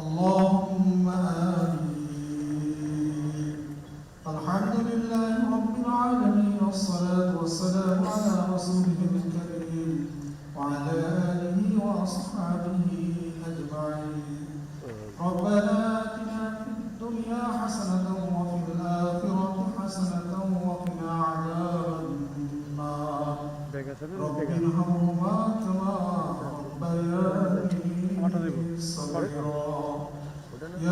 اللهم آمين. الحمد لله رب العالمين والصلاة والسلام على رسوله الكريم وعلى آله وأصحابه أجمعين. ربنا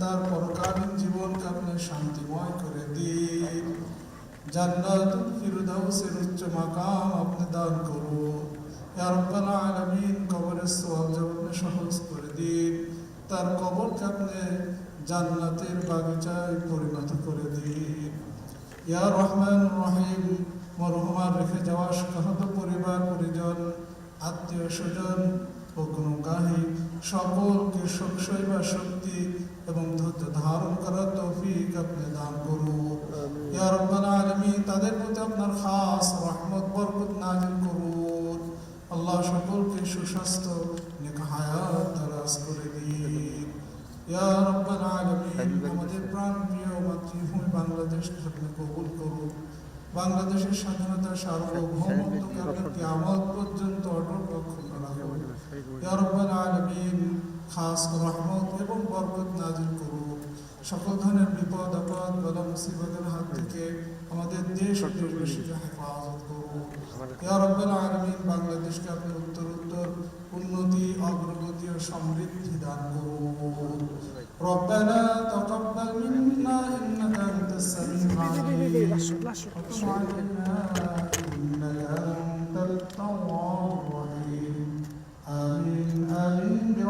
তার পরকালীন জীবনকে আপনি শান্তিময় করে দিন। জান্নাতুল ফিরদাউসের উচ্চ মাকাম আপনি দান করুন। ইয়া রাব্বাল আলামিন, কবরের সওয়াল জবাবকে সহজ করে দিন, তার কবরকে আপনি জান্নাতের বাগিচায় পরিণত করে দিন। ইয়া রহমান রহিম মরহুমার রেখে যাওয়া শোকাহত পরিবার, পরিজন, আত্মীয় স্বজন ও সকলকে সবসইবা শক্তি এবং ধৈর্য ধারণ করার তৌফিক আপনি দান করুন। ইয়া রব্বাল আলামিন তাদের প্রতি আপনার খাস রহমত বরকত নাজিল করুন। আল্লাহ সকলকে সুস্বাস্থ্য হায়াত দারাজ করে দিন। ইয়া রব্বাল আলামিন আমাদের প্রাণ প্রিয় মাতৃভূমি বাংলাদেশকে আপনি কবুল করুন। বাংলাদেশের স্বাধীনতা সার্বভৌমত্বকে আপনি কিয়ামত পর্যন্ত অটল রক্ষণ রাখুন ইয়া রব্বাল আলামিন খাস রহমত এবং বরকত নাজিল করুন সকল ধরনের বিপদ আপদ বালা মুসিবতের হাত থেকে আমাদের দেশ ও দেশবাসীকে হেফাজত করুন ইয়া রব্বাল আলামিন বাংলাদেশকে আপনি উত্তর উত্তর উন্নতি অগ্রগতি ও সমৃদ্ধি দান করুন ربنا تقبل منا انك انت السميع العليم وتب علينا